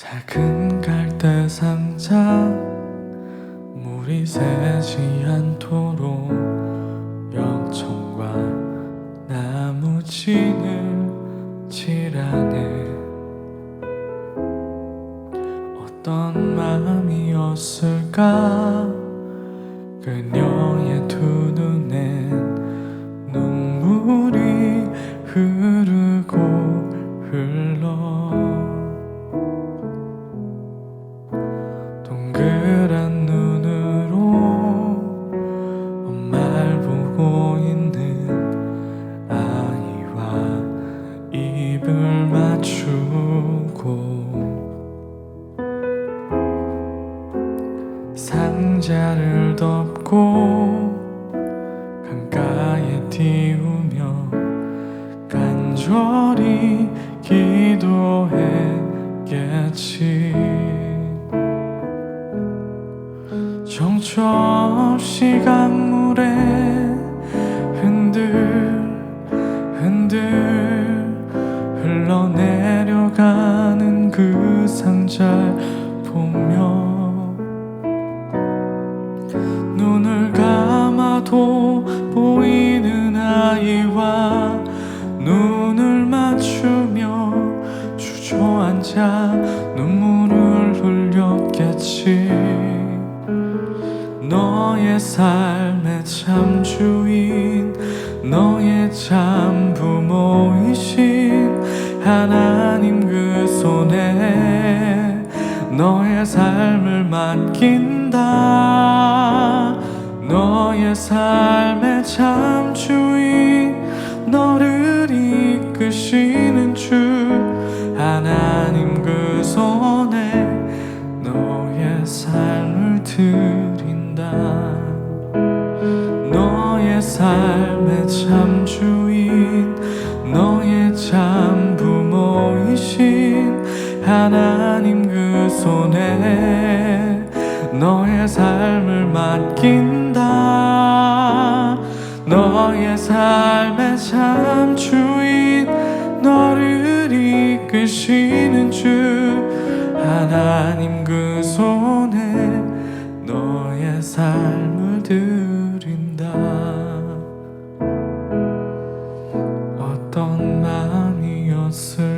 작은 갈대 상자 물이 새지 않도록 역청과 나무진을 칠하네. 어떤 마음이었을까? 그녀의 두 눈엔 눈물이 흐르고 흘러 상자를 덮고 강가에 띄우며 간절히 기도했겠지. 정처 없이 강물에 감아도 보이는 아이와 눈을 맞추며 주저앉아 눈물을 흘렸겠지. 너의 삶의 참 주인 너의 참 부모이신 하나님 그 손에 너의 삶을 맡긴다 너의 삶의 참 주인 너를 이끄시는 주 하나님 그 손에 너의 삶을 드린다. 너의 삶의 참 주인 너의 참 부모이신 하나님 그 손에 너의 삶 너의 삶의 참주인 너를 이끄시는 주 하나님 그 손에 너의 삶을 드린다. 어떤 마음이었을